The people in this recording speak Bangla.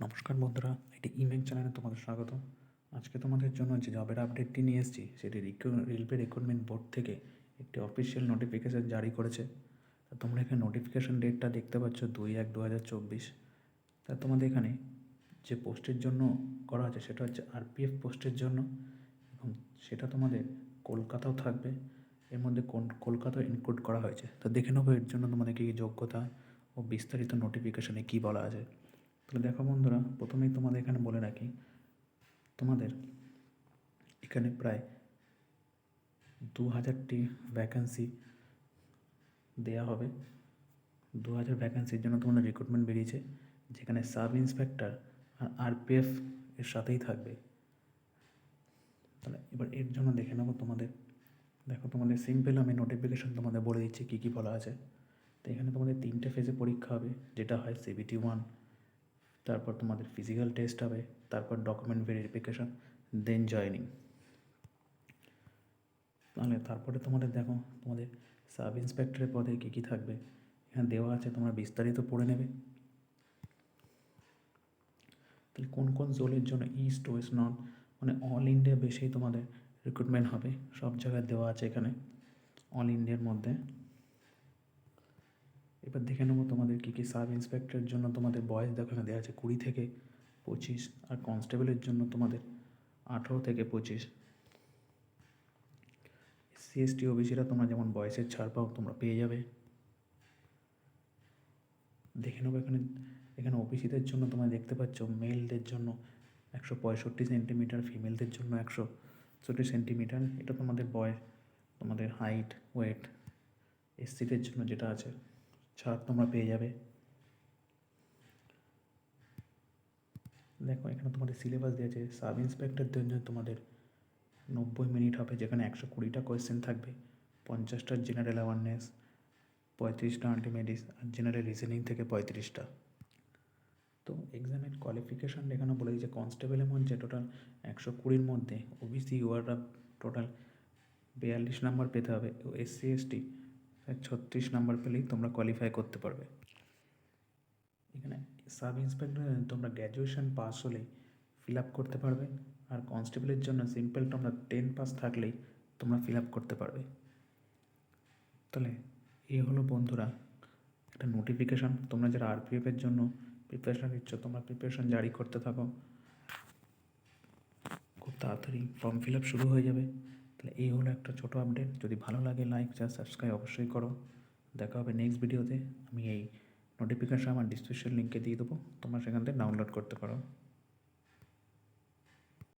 নমস্কার বন্ধুরা এটি ইমেল চ্যানেলে তোমাদের স্বাগত আজকে তোমাদের জন্য যে জবের আপডেটটি নিয়ে এসেছি, সেটি রেলওয়ে রিক্রুটমেন্ট বোর্ড থেকে একটি অফিসিয়াল নোটিফিকেশান জারি করেছে। তা তোমরা এখানে নোটিফিকেশান ডেটটা দেখতে পাচ্ছ দুই এক দু হাজার চব্বিশ। তা তোমাদের এখানে যে পোস্টের জন্য করা আছে সেটা হচ্ছে আরপিএফ পোস্টের জন্য, এবং সেটা তোমাদের কলকাতাও থাকবে। এর মধ্যে কোন, কলকাতাও ইনক্লুড করা হয়েছে। তো দেখে নেব এর জন্য তোমাদের কী যোগ্যতা ও বিস্তারিত নোটিফিকেশানে কী বলা আছে। তাহলে দেখো বন্ধুরা, প্রথমেই তোমাদের এখানে বলে রাখি, তোমাদের এখানে প্রায় দু হাজারটি ভ্যাকেন্সি দেওয়া হবে। দু হাজার ভ্যাকেন্সির জন্য তোমাদের রিক্রুটমেন্ট বেরিয়েছে, যেখানে সাব ইন্সপেক্টর আর আরপিএফ এর সাথেই থাকবে। তাহলে এবার এর জন্য দেখে নেব তোমাদের, দেখো তোমাদের সিম্পল আমি নোটিফিকেশান তোমাদের বলে দিচ্ছি কী কী বলা আছে। তো এখানে তোমাদের তিনটে ফেজে পরীক্ষা হবে, যেটা হয় সিবিটি ওয়ান তারপর তোমাদের ফিজিক্যাল টেস্ট হবে, তারপর ডকুমেন্ট ভেরিফিকেশন দেন জয়নিং তাহলে তারপরে তোমাদের দেখো, তোমাদের সাব ইন্সপেক্টরের পদে কী কী থাকবে, এখানে দেওয়া আছে, তোমরা বিস্তারিত পড়ে নেবে। তাহলে কোন কোন জোনের জন্য ইস্ট ওয়েস্ট নর্থ মানে অল ইন্ডিয়া বেসেই তোমাদের রিক্রুটমেন্ট হবে, সব জায়গায় দেওয়া আছে এখানে অল ইন্ডিয়ার মধ্যে। এবার দেখে নেব তোমাদের কী কী সাব ইন্সপেক্টরের জন্য তোমাদের বয়স দেখো এখানে দেওয়া আছে কুড়ি থেকে পঁচিশ আর কনস্টেবলের জন্য তোমাদের আঠেরো থেকে পঁচিশ। এসসি এসটি ওবিসিরা তোমরা যেমন বয়সের ছাড় পাও তোমরা পেয়ে যাবে। দেখে নেব এখানে এখানে ওবিসিদের জন্য তোমরা দেখতে পাচ্ছ মেলদের জন্য একশো পঁয়ষট্টি সেন্টিমিটার, ফিমেলদের জন্য একশো চল্লিশ সেন্টিমিটার। এটা তোমাদের বয়স, তোমাদের হাইট, ওয়েট এসসিদের জন্য যেটা আছে ছাড় তোমরা পেয়ে যাবে। দেখো, এখানে তোমাদের সিলেবাস দেওয়া আছে সাব ইন্সপেক্টরদের জন্য তোমাদের নব্বই মিনিট হবে, যেখানে একশো কুড়িটা কোয়েশ্চেন থাকবে। পঞ্চাশটা জেনারেল অ্যাওয়ারনেস পঁয়ত্রিশটা আন্টিমেডিস আর জেনারেল রিজনিং থেকে পঁয়ত্রিশটা। তো এক্সামের কোয়ালিফিকেশান এখানে বলে দিয়েছে কনস্টেবলের মধ্যে টোটাল একশো কুড়ির মধ্যে ওবিসি ইউআররা টোটাল বিয়াল্লিশ নাম্বার পেতে হবে এসসি এসটি ছত্রিশ নাম্বার পেলেই তোমরা কোয়ালিফাই করতে পারবে। এখানে সাব ইন্সপেক্টর তোমরা গ্র্যাজুয়েশন পাস হলেই ফিল আপ করতে পারবে। আর কনস্টেবলের জন্য সিম্পল তোমরা টেন পাস থাকলেই তোমরা ফিল আপ করতে পারবে। তাহলে এই হলো বন্ধুরা, একটা নোটিফিকেশান তোমরা যারা আরপিএফের জন্য প্রিপারেশান নিচ্ছ, তোমরা প্রিপারেশান জারি করতে থাকো। খুব তাড়াতাড়ি ফর্ম ফিল আপ শুরু হয়ে যাবে। তাহলে এই হলো একটা ছোটো আপডেট যদি ভালো লাগে লাইক যা সাবস্ক্রাইব অবশ্যই করো। দেখা হবে নেক্সট ভিডিওতে আমি এই নোটিফিকেশন আমার ডিসক্রিপশন লিঙ্কে দিয়ে দেবো। তোমরা সেখান থেকে ডাউনলোড করতে পারো।